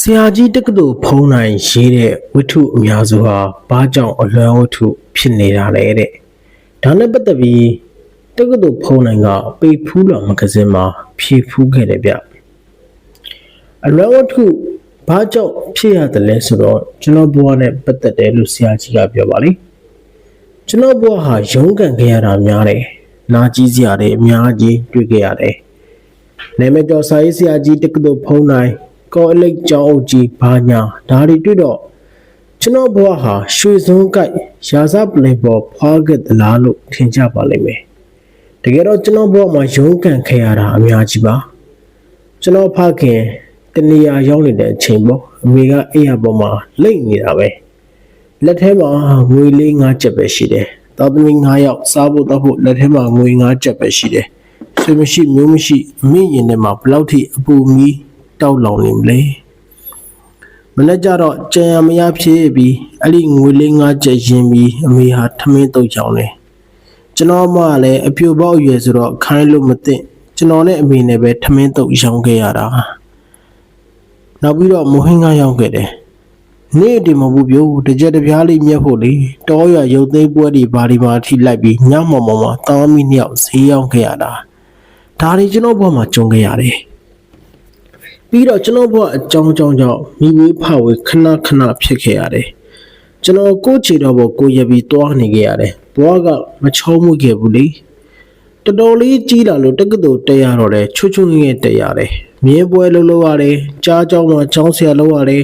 ဆရာကြီးတက္ကသိုလ်ဖုံးနိုင်ရေးတဲ့ဝတ္ထုအများစုဟာဘာကြောင့်အလွမ်းဝတ္ထုဖြစ်နေတာလဲတဲ့ဒါနဲ့ပတ်သက်ပြီးတက္ကသိုလ်ဖုံးနိုင်ကပေဖူးတော်မဂဇင်းမှာဖြေဖူးခဲ့တယ်ဗျအလွမ်းဝတ္ထုဘာကြောင့်ဖြစ်ရတယ်လဲဆိုတော့ကျွန်တော်ဘဝနဲ့ပတ်သက်တယ်လို့ဆရာကြီးကပြောပါလိမ့်ကျွန်တော်ဘဝဟာရုန်းကန်ခဲ့ရတာများတယ်နာကြီးစရာတွေအများကြီးတွေ့ခဲ့ရတယ်နာမည်ကျော်စာရေးဆရာကြီးတက္ကသိုလ်ဖုံးနိုင် ကောအလိတ်ကျောင်းအုပ်ကြီးဘာညာဒါတွေတွေ့တော့ကျွန်တော်ဘဝဟာရွှေစုံကိုက်ရာဇပလင်ပေါ်ဖွာခဲ့သလားလို့ထင်ကြပါလိမ့်မယ်တကယ်တော့ကျွန်တော်ဘဝမှာရုန်းကန်ခဲ့ရတာအများကြီးပါကျွန်တော်ဖခင်တနေရာရောက်နေတဲ့အချိန်ပေါ့အမေကအိယာပေါ်မှာလိမ့်နေတာပဲလက်ထဲမှာငွေလေး၅ချက်ပဲရှိတယ်သားသမီး၅ယောက်စားဖို့တော့ဖို့လက်ထဲမှာငွေ၅ချက်ပဲရှိတယ်ဆွေမရှိမျိုးမရှိအမိရင်ထဲမှာဘယ်လောက်ထိအပူမီး တောက်လောင်နေမလဲမနေ့ကျတော့ကြံရမရဖြစ်ပြီးအဲ့ဒီငွေလေး၅ချက်ရင်းပြီးအမေဟာထမင်းတုတ်ချောင်းတယ်ကျွန်တော်မှလည်းအပြိုပေါက်ရွယ်ဆိုတော့ခိုင်းလို့မသိကျွန်တော်နဲ့အမေနဲ့ပဲထမင်းတုတ်ရောင်းခဲ့ရတာနောက်ပြီးတော့မိုဟင်းကားရောက်ခဲ့တယ်နေ့ဒီမဟုတ်ဘူးပြို့တကြက်တပြားလေးမြက်ဖို့လေတောရရုပ်သိမ်းပွဲတွေဘာဒီမာထိလိုက်ပြီးညမောင်မောင်မှာတာမီနှစ်ယောက်ဈေးရောက်ခဲ့ရတာဒါတွေကျွန်တော်ဘဝမှာကြုံခဲ့ရတယ် ပြီးတော့ကျွန်တော်ဘဝအကြောင်းအကြောင်းကြောင့်မိဝေးဖဝေးခဏခဏဖြစ်ခဲ့ရတယ်ကျွန်တော်ကိုယ့်ခြေတော်ပေါ်ကိုယ်ရပြီးတွားနေခဲ့ရတယ်ဘဝကမချောမှုခဲ့ဘူးလေတော်တော်လေးကြီးလာလို့တက္ကသိုလ်တက်ရတော့လေချွတ်ချွတ်ငယ်တက်ရတယ်မြင်းပွဲလုံးလုံးရတယ်ကြားကြောင်းမှာကျောင်းဆရာလုံးရတယ်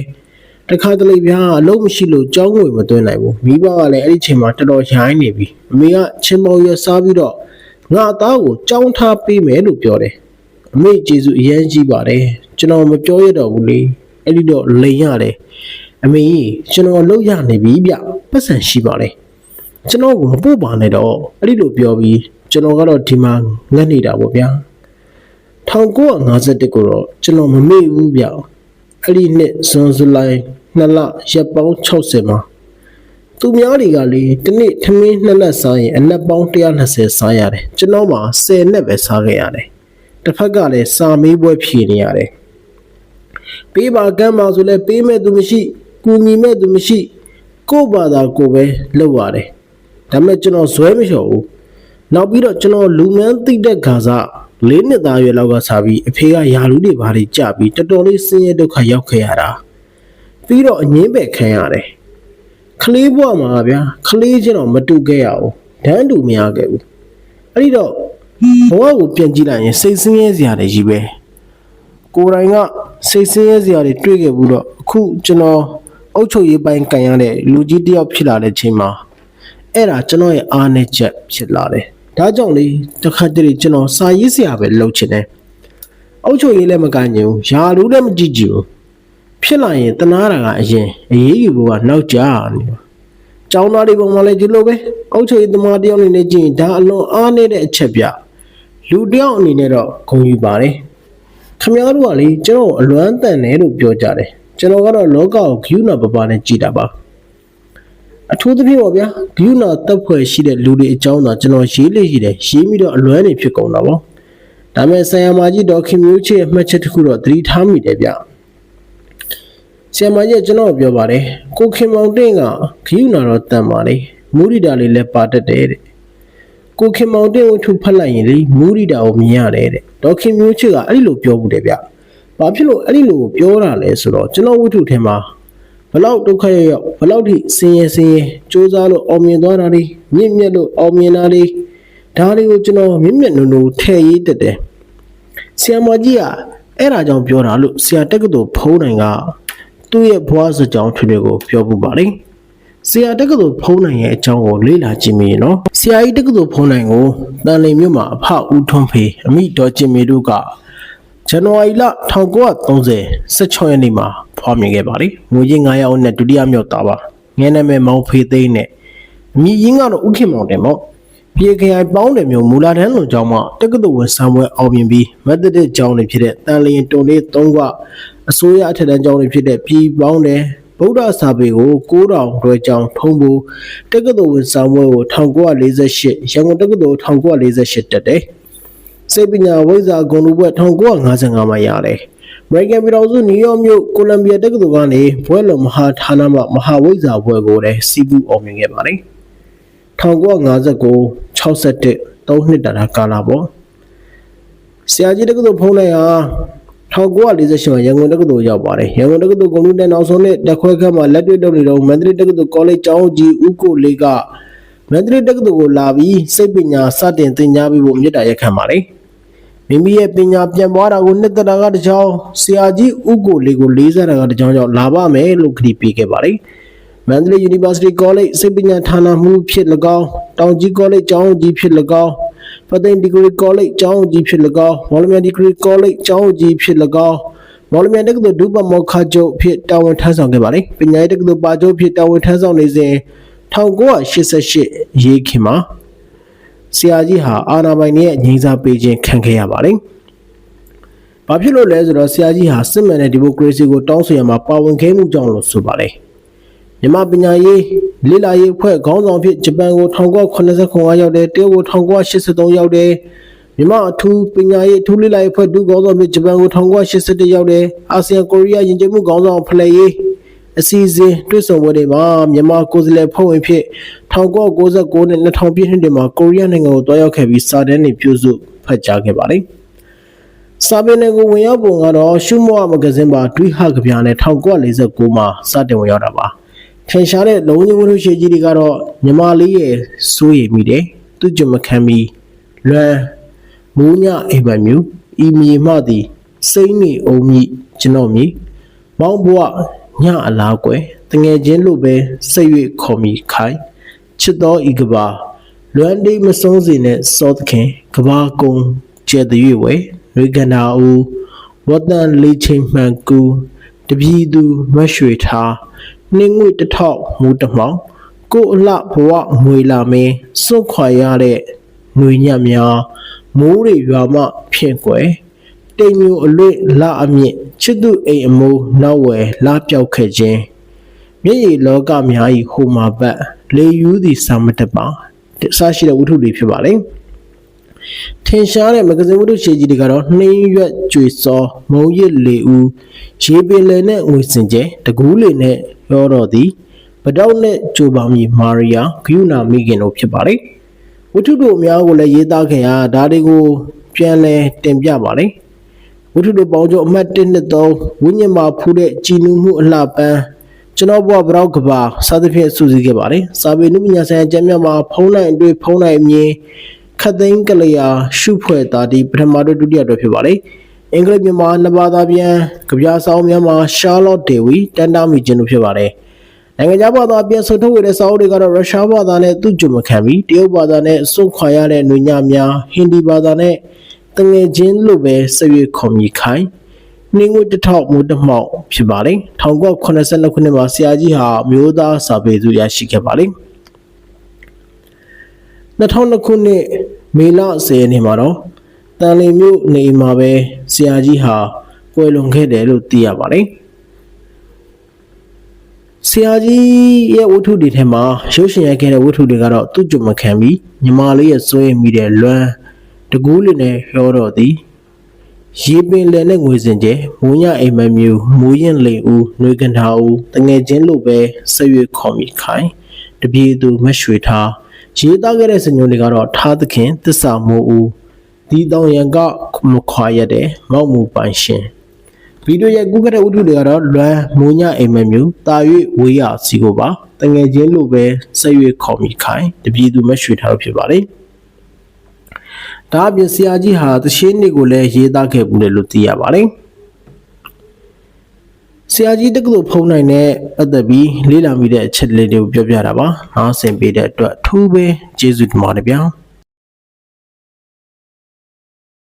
တခါတလေဗျာအလုံးမရှိလို့ကြောင်းငွေမသွင်းနိုင်ဘူးမိဘကလည်းအဲ့ဒီချိန်မှာတော်တော်ရိုင်းနေပြီအမေကချင်းမောင်ရစားပြီးတော့ငါသားကိုကြောင်းထားပေးမယ်လို့ပြောတယ်အမေကျေးဇူးအရင်ကြီးပါတယ် ကျွန်တော်မပြောရတော့ဘူးလေအဲ့ဒီတော့လိန်ရတယ်အမေကျွန်တော်လှုပ်ရနေပြီဗျပတ်စံရှိပါလေကျွန်တော်ကိုမပို့ပါနဲ့တော့အဲ့ဒီလိုပြောပြီးကျွန်တော်ကတော့ဒီမှာငတ်နေတာပေါ့ဗျာ1951ကိုတော့ကျွန်တော်မမေ့ဘူးဗျအဲ့ဒီနှစ်ဇွန်ဇူလိုင်နှစ်လရက်ပေါင်း60မှာသူများတွေကလေတနေ့ထမင်းနှစ်လက်စားရင်အနက်ပေါင်း120စားရတယ်ကျွန်တော်မှာ10နဲ့ပဲစားခဲ့ရတယ်တစ်ဖက်ကလည်းစာမေးပွဲဖြေနေရတယ် ပေးပါကမ်းပါဆိုလဲပေးမဲ့သူမရှိကူညီမဲ့သူမရှိကိုယ့်ဘာသာကိုယ်ပဲလုပ်ရတယ်ဒါပေမဲ့ကျွန်တော်ဇွဲမလျှော်ဘူးနောက်ပြီးတော့ကျွန်တော်လူမန်းသိတဲ့ခါစားလေးနှစ်သားရွယ်လောက်ကစားပြီးအဖေကယာလူတွေဘာတွေကြပြီးတော်တော်လေးဆင်းရဲဒုက္ခရောက်ခဲ့ရတာပြီးတော့အငင်းပဲခံရတယ်ကလေးဘဝမှာဗျာကလေးချင်းတော့မတူခဲ့ရဘူးဒန်းတူမရခဲ့ဘူးအဲ့ဒီတော့ဘဝကိုပြန်ကြည့်လိုက်ရင်စိတ်ဆင်းရဲစရာတွေကြီးပဲကိုယ်တိုင်က စိတ်ဆင်းရဲစရာတွေတွေ့ခဲ့ဘူးတော့အခုကျွန်တော်အုတ်ချုပ်ရေးပိုင်းကန်ရတဲ့လူကြီးတယောက်ဖြစ်လာတဲ့ချိန်မှာအဲ့ဒါကျွန်တော်ရဲ့အားနည်းချက်ဖြစ်လာတယ်ဒါကြောင့်လေတစ်ခါတလေကျွန်တော်စာရေးစရာပဲလုပ်ချင်တယ်အုတ်ချုပ်ရေးလည်းမကန်ချင်ဘူးယာလူလည်းမကြည့်ကြည့်ဘူးဖြစ်လာရင်တနာတာကအရင်အရေးယူဖို့ကနောက်ကျနေပါကျောင်းသားတွေပုံမှန်လည်းဒီလိုပဲအုတ်ချုပ်ရေးသမားတယောက်အနေနဲ့ကြည့်ရင်ဒါအလွန်အားနည်းတဲ့အချက်ပြလူတယောက်အနေနဲ့တော့ဂုဏ်ယူပါတယ် ခမများတို့ကလေကျွန်တော်အလွမ်းတန်တယ်လို့ပြောကြတယ်ကျွန်တော်ကတော့လောကကိုဂယုဏပပနဲ့ကြည်တာပါအထူးသဖြင့်ပေါ့ဗျာဂယုဏတပ်ဖွဲ့ရှိတဲ့လူတွေအကြောင်းတော့ကျွန်တော်ရေးလေးရှိတယ်ရေးပြီးတော့အလွမ်းနေဖြစ်ကုန်တာပေါ့ဒါပေမဲ့ဆရာမကြီးဒေါက်ခင်မျိုးချစ်ရဲ့မှတ်ချက်တစ်ခုတော့သတိထားမိတယ်ဗျဆရာမကြီးကကျွန်တော်ပြောပါတယ်ကိုခင်မောင်တင့်ကဂယုဏတော့တန်ပါလေမူရိတာလေးလည်းပါတတ်တယ်တဲ့ ကိုခင်မောင်တင့်ဝတ္ထုဖတ်လိုက်ရင်လေမူရိတာကိုမြင်ရတယ်တဲ့ဒေါက်ခင်မျိုးချစ်ကအဲ့ဒီလိုပြောဘူးတယ်ဗျဘာဖြစ်လို့အဲ့ဒီလိုပြောတာလဲဆိုတော့ကျွန်တော်ဝတ္ထုထဲမှာဘလောက်ဒုက္ခရောက်ရောက်ဘလောက်ထိဆင်းရဲဆင်းရဲစူးစမ်းလို့အောင်မြင်သွားတာတွေမြင့်မြတ်လို့အောင်မြင်တာတွေဒါတွေကိုကျွန်တော်မြင့်မြတ်နုံနုံထည့်ရေးတက်တယ်ဆရာမကြီးကအဲ့ဒါကြောင့်ပြောတာလို့ဆရာတက္ကသိုလ်ဖုံးနိုင်ကသူ့ရဲ့ဘွားစကြောင်းထွေတွေကိုပြောပူပါလိမ့်ဆရာတက္ကသိုလ်ဖုံးနိုင်ရဲ့အကြောင်းကိုလေ့လာကြည့်မိရင်နော်ဆ ရာကြီးတက္ကသိုလ်ဖုံးနိုင်ကိုတန်လီမြို့မှာအဖဦးထွန်းဖေအမိတော်ကျင်မေတို့ကဇန်နဝါရီလ1930 16ရက်နေ့မှာဖွားမြင်ခဲ့ပါလေငွေကြီး900အောင်နဲ့ဒုတိယမြောက်သားပါငယ်နာမည်မောင်ဖေသိန်းနဲ့အမိရင်းကတော့ဥခင်မောင်တယ်ပေါ့ပြေခရိုင်ပေါင်းတယ်မျိုးမူလာတန်းလွန်ကျောင်းမှာတက္ကသိုလ်ဝင်ဆံပွဲအောင်မြင်ပြီးမက်သဒစ်ကျောင်းတွေဖြစ်တဲ့တန်လျင်တွန်လေး၃ခွအစိုးရအထက်တန်းကျောင်းတွေဖြစ်တဲ့ပြည်ပေါင်းတယ် ဗုဒ္ဓစာပေကို9000တွဲကျောင်းထုံးဖို့တက္ကသိုလ်ဝင်ဆံပွဲကို1948ရန်ကုန်တက္ကသိုလ်1948တက်တယ်စိတ်ပညာဝိဇ္ဇာဂုဏ်လူဘွဲ့1955မှာရတယ် American ပြည်တော်စုနယူးယောက်မြို့ကိုလံဘီယာတက္ကသိုလ်ကနေဘွဲလုံမဟာဌာနမှမဟာဝိဇ္ဇာဘွဲကိုလည်းစီးပူးအောင်မြင်ခဲ့ပါတယ်1959 61 3နှစ်တာကာလပေါ့ဆရာကြီးတက္ကသိုလ်ဖုံးလိုက်ဟာ 1948မှာရန်ကုန်တက္ကသိုလ်ရောက်ပါတယ်ရန်ကုန်တက္ကသိုလ်ကွန်ပျူတာနောက်ဆုံးနှစ်တက်ခွဲခန်းမှာလက်တွေ့လုပ်နေတော့မန္တလေးတက္ကသိုလ်ကောလိပ်ကျောင်းကြီးဦးကိုလေးကမန္တလေးတက္ကသိုလ်ကိုလာပြီးစိတ်ပညာစတင်သင်ကြားပေးဖို့မြစ်တာရက်ခံပါတယ်မိမိရဲ့ပညာပြန်ပွားတာကိုနှစ်သက်တာကတစ်ချောင်းဆရာကြီးဦးကိုလေးကိုလေးစားတာကတစ်ချောင်းကြောင့်လာပါမယ်လို့ခရီးပေးခဲ့ပါတယ်မန္တလေး University College စိတ်ပညာဌာနမှဖြစ်၎င်းတောင်ကြီး College ကျောင်းကြီးဖြစ်၎င်း ပသိမ် Degree College ကျောင်းကြီးဖြစ်၎င်းမော်လမြိုင် Degree College ကျောင်းကြီးဖြစ်၎င်းမော်လမြိုင်တက္ကသိုလ်ဒုပမောက္ခချုပ်ဖြစ်တာဝန်ထမ်းဆောင်ခဲ့ပါတယ်ပညာရေးတက္ကသိုလ်ပါချုပ်ဖြစ်တာဝန်ထမ်းဆောင်နေစဉ်1988ရေးခင်မှာဆရာကြီးဟာအာနာပိုင်ရဲ့ငြိမ်းစားပေးခြင်းခံခဲ့ရပါတယ်။ဘာဖြစ်လို့လဲဆိုတော့ဆရာကြီးဟာစစ်မှန်တဲ့ဒီမိုကရေစီကိုတောင်းဆိုရမှာပါဝင်ခဲ့မှုကြောင့်လို့ဆိုပါတယ်။ မြန်မာပညာရေးလေ့လာရေးအဖွဲ့ခေါင်းဆောင်ဖြစ်ဂျပန်ကို1989ရောက်တယ်တရုတ်ကို1983ရောက်တယ်မြန်မာအထူးပညာရေးအထူးလေ့လာရေးအဖွဲ့ဒုခေါင်းဆောင်ဖြစ်ဂျပန်ကို1981ရောက်တယ်အာဆီယံကိုရီးယားယဉ်ကျေးမှုခေါင်းဆောင်ဖလှယ်ရေးအစီအစဉ်တွဲဆောင်ပွဲတွေမှာမြန်မာကိုယ်စားလှယ်ဖွဲ့ဝင်ဖြစ်1996နဲ့2000ပြည့်နှစ်တွေမှာကိုရီးယားနိုင်ငံကိုတွားရောက်ခဲ့ပြီးစာတမ်းတွေပြုစုဖတ်ကြားခဲ့ပါတယ်။စာပေနယ်ကိုဝင်ရောက်ပုံကတော့ရှုမော့မဂဇင်းပါတွေးဟကဗျာနဲ့1949မှာစတင်ဝင်ရောက်တာပါ။ ထင်ရှားတဲ့လုံးဝဝှရှိကြီးတွေကတော့မြန်မာလေးရဲ့စိုးရိမ်မိတယ်။သူကြမခံမီလွမ်းမိုးညအိမ်ပန်မြူဤမြေမှသည်စိမ့်နေအောင်မြကျွန်တော်မြမောင်းဘွားညအလားကွယ်တငယ်ချင်းလို့ပဲစိတ်၍ခေါ်မိခိုင်ချစ်တော်ဤကဘာလွမ်းတိတ်မဆုံးစေနဲ့စောသခင်ကဘာကုံကျဲတဲ့၍ဝဲရွေကနာဦးဝတ်တန်လေးချင်းမှန်ကူတပြည်သူမရွှေထား နှင်းငွေတထောက်မူတမောင်ကိုအလှဘဝငွေလာမင်းစွန့်ခွာရတဲ့ຫນွေညံ့များမိုးတွေရွာမှဖြင့်ကွယ်တိမ်မျိုးအလွတ်လာအမြင့်ချစ်သူအိမ်အမိုးနောက်ဝယ်လာပြောက်ခဲ့ခြင်းမျက်ရည်လောကများဤဟိုမာဘတ်လေယူသည်စာမတပါအစရှိတဲ့ဝတ္ထုတွေဖြစ်ပါလေ ထင်ရှားတဲ့မဂဇင်းဝတ္ထုရှည်ကြီးတွေကတော့နှင်းရွက်ကြွေစောမုံရစ်လေဦးရေပင်လယ်နဲ့ငွေစင်ကျဲတကူးလေနဲ့ရောတော့သည်ပတောက်နဲ့ကြိုပါမီမာရီယာဂယုနာမိခင်တို့ဖြစ်ပါလေဝတ္ထုတို့အများကိုလည်းရေးသားခဲ့ရဒါတွေကိုပြန်လဲတင်ပြပါလေဝတ္ထုတို့ပေါင်းချုပ်အမှတ်1နဲ့3ဝိညာဉ်မှာဖူးတဲ့ကြည်နူးမှုအလှပန်းကျွန်တော်ဘဝဘရောက်ကဘာစသဖြင့်စုစည်းခဲ့ပါတယ်စာပေနုပညာဆိုင်ရာကျမ်းမြတ်မှာဖုံးနိုင်အတွေ့ဖုံးနိုင်အမြင် ခတ်သိမ်းကလျာရှုဖွဲ့တာဒီပထမတို့ဒုတိယတို့ဖြစ်ပါတယ်အင်္ဂလိပ်မြန်မာနှစ်ဘာသာပြန်ကြပြဆောင်မြန်မာရှာလော့ဒေဝီတန်တာမီဂျင်တို့ဖြစ်ပါတယ်နိုင်ငံခြားဘာသာပြန်ဆိုထုတ်ဝေတဲ့စာအုပ်တွေကတော့ရုရှားဘာသာနဲ့သူ့ကြုံမခံပြီးတရုတ်ဘာသာနဲ့စွန့်ခွာရတဲ့ຫນွေညများဟင်ဒီဘာသာနဲ့တငယ်ချင်းလို့ပဲဆက်ရွေးခေါ်မြည်ခိုင်းနှင်းငွေတစ်ထောက်မိုးတစ်မှောက်ဖြစ်ပါလေ1982ခုနှစ်မှာဆရာကြီးဟာမျိုးသားစာပေသူရရှိခဲ့ပါလေ2002ခုနှစ် မေလ10ရက်နေ့မှာတော့တန်လီမြို့နေမှာပဲဆရာကြီးဟာကွယ်လွန်ခဲ့တယ်လို့သိရပါတယ်ဆရာကြီးရဲ့ဝတ္ထုတွေထဲမှာရုပ်ရှင်ရိုက်ခဲ့တဲ့ဝတ္ထုတွေကတော့သူ့ကြုံမခံပြီးညီမလေးရဲ့စိုးရိမ်မိတဲ့လွမ်းတကူးလေးနဲ့ရောတော့သည်ရေပင်လယ်နဲ့ငွေစင်ကျဲမိုးညအိမ်မမြူမိုးရင်လိန်ဦးနှွေကန္တာဦးတငယ်ချင်းလို့ပဲဆက်ရွခေါ်မိခိုင်တပြေသူမရွှေထား ရေးသားခဲ့တဲ့စညုံတွေကတော့ထားသခင်တစ္ဆာမိုးဦးဒီတောင်ရံကမခွာရတဲ့မောက်မူပိုင်ရှင်ဗီဒီယိုရိုက်ကူးခဲ့တဲ့ဝတ္ထုတွေကတော့လွမ်းမိုးညအိမ်မမြူတာ၍ဝေးရစီကိုပါတငယ်ချင်းလို့ပဲဆက်ရွခေါ်မိခိုင်တပြေသူမရွှေထားလို့ဖြစ်ပါတယ်ဒါအပြင်ဆရာကြီးဟာတရှင်းနှစ်ကိုလည်းရေးသားခဲ့ဘူးလေလို့သိရပါတယ် ဆရာကြီးတက္ကသိုလ်ဖုံးနိုင်တဲ့ပတ်သက်ပြီးလေ့လာမိတဲ့အချက်လေးတွေကိုပြောပြတာပါ။နောက်ဆင်ပေးတဲ့အတွက်အထူးပဲကျေးဇူးတင်ပါတယ်ဗျာ။